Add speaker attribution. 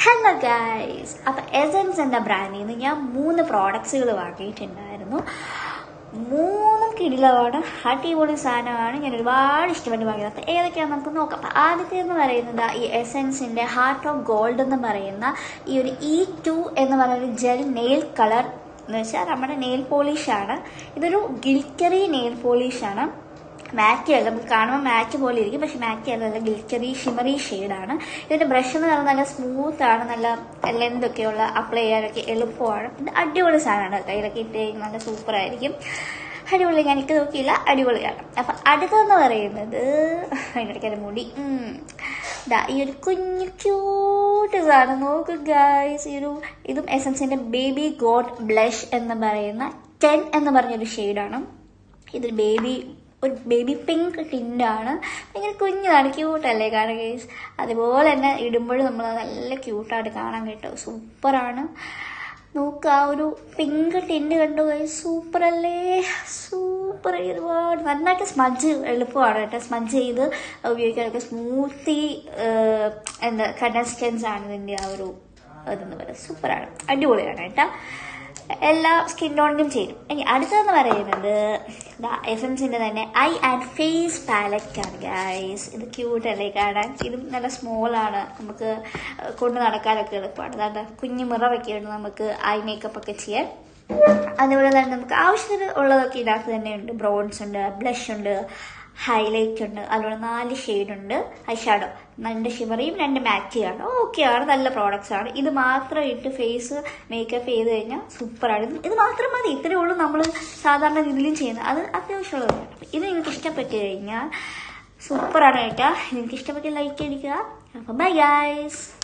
Speaker 1: Hello guys അപ്പം essence എന്ന ബ്രാൻഡിൽ നിന്ന് ഞാൻ മൂന്ന് പ്രോഡക്ട്സുകൾ വാങ്ങിയിട്ടുണ്ടായിരുന്നു. മൂന്നും കിടിലമാണ് അടിപൊളി സാധനമാണ്. ഞാൻ ഒരുപാട് ഇഷ്ടപ്പെട്ട് വാങ്ങിയത്. അപ്പം ഏതൊക്കെയാണെന്ന് നമുക്ക് നോക്കാം. അപ്പം ആദ്യത്തെ എന്ന് പറയുന്നത് ഈ എസൻസിന്റെ ഹാർട്ട് ഓഫ് ഗോൾഡ് എന്ന് പറയുന്ന ഈ ഒരു ഇ ടു എന്ന് പറയുന്ന ജെൽ നെയിൽ കളർ എന്ന് വെച്ചാൽ നമ്മുടെ നെയിൽ പോളിഷാണ് ഇതൊരു ഗിൽക്കറി നെയിൽ പോളിഷാണ് മാറ്റ് അല്ല നമുക്ക് കാണുമ്പോൾ മാറ്റ് പോലെ ഇരിക്കും. പക്ഷെ മാറ്റ് അല്ല നല്ല ഗ്ലിറ്ററി ഷിമറി ഷെയ്ഡാണ് ഇതിന്റെ ബ്രഷ് എന്ന് പറയുന്നത് നല്ല സ്മൂത്ത് ആണ് നല്ല ലെന്ത് ഉള്ള അപ്ലൈ ചെയ്യാനൊക്കെ എളുപ്പമാണ്. ഇത് അടിപൊളി സാധനമാണ് കയ്യിലൊക്കെ ഇട്ട് നല്ല സൂപ്പറായിരിക്കും അടിപൊളി എനിക്ക് നോക്കിയില്ല. അടിപൊളിയാണ് അപ്പം അടുത്തെന്ന് പറയുന്നത് അതിനിടയ്ക്ക് മുടി. ദാ ഈ ഒരു കുഞ്ഞു ക്യൂട്ട് സാധനം. നോക്കുക ഗായ്സ് ഈ ഒരു ഇതും എസൻസിന്റെ ബേബി ഗോഡ് ബ്ലഷ് എന്ന് പറയുന്ന ടെൻ എന്ന് പറഞ്ഞൊരു ഷെയ്ഡാണ് ഇതൊരു ബേബി ഒരു ബേബി പിങ്ക് ടിന്റാണ് ഭയങ്കര കുഞ്ഞതാണ് ക്യൂട്ടല്ലേ കാണുക ഗൈസ് അതുപോലെ തന്നെ ഇടുമ്പോഴും നമ്മൾ നല്ല ക്യൂട്ടായിട്ട് കാണാൻ കേട്ടോ. സൂപ്പറാണ്. നോക്കുക ആ ഒരു പിങ്ക് ടിന്റ് കണ്ടു ഗൈസ് സൂപ്പർ അല്ലേ സൂപ്പർ ഒരുപാട്. നന്നായിട്ട് സ്മജ് എളുപ്പമാണ് കേട്ടോ. സ്മജ് ചെയ്ത് ഉപയോഗിക്കാനൊക്കെ സ്മൂത്തി എന്താ കണ്ടസ്റ്റൻസ് ആണ് ഇതിന്റെ ആ ഒരു ഇതെന്ന് പറയുന്നത്. സൂപ്പറാണ്. അടിപൊളിയാണ് കേട്ടോ. എല്ലാ സ്കിൻ ടോണിനും ചേരും. ഇനി അടുത്തതെന്ന് പറയുന്നത് എസൻസിന്റെ തന്നെ ഐ ആൻഡ് ഫേസ് പാലറ്റ് ആണ് ഗൈസ് ഇത് ക്യൂട്ട് അല്ലേ കാണാൻ? ഇതും നല്ല സ്മോൾ ആണ്. നമുക്ക് കൊണ്ട് നടക്കാനൊക്കെ എളുപ്പമാണ്. അതാണ് കുഞ്ഞു മിറവൊക്കെ ഉണ്ട് നമുക്ക് ഐ മേക്കപ്പ് ഒക്കെ ചെയ്യാൻ. അതുപോലെ തന്നെ നമുക്ക് ആവശ്യത്തിന് ഉള്ളതൊക്കെ ഇതിനകത്ത് തന്നെ ഉണ്ട്. ബ്രോൺസ് ഉണ്ട് ബ്ലഷ് ഉണ്ട് ഹൈലൈറ്റ് ഉണ്ട്. അതുപോലെ നാല് ഷെയ്ഡ് ഉണ്ട്. ഐ ഷാഡോ രണ്ട് ഷിമറിയും രണ്ട് മാറ്റിയാണ് ആണ്. നല്ല പ്രോഡക്റ്റ്സ് ആണ്. ഇത് മാത്രം ഇട്ട് ഫേസ് മേക്കപ്പ് ചെയ്ത് കഴിഞ്ഞാൽ സൂപ്പറാണ് ഇത് ഇത് മാത്രം മതി. ഇത്രയേ ഉള്ളൂ നമ്മൾ സാധാരണ രീതിയിലും ചെയ്യുന്നത്. അത് അത്യാവശ്യമുള്ളതാണ് ഇത് നിങ്ങൾക്ക് ഇഷ്ടപ്പെട്ട് കഴിഞ്ഞാൽ സൂപ്പറാണ് കേട്ടോ. നിങ്ങൾക്ക് ഇഷ്ടപ്പെട്ട് ലൈക്ക് അടിക്കുക. അപ്പം ബൈ ഗൈസ്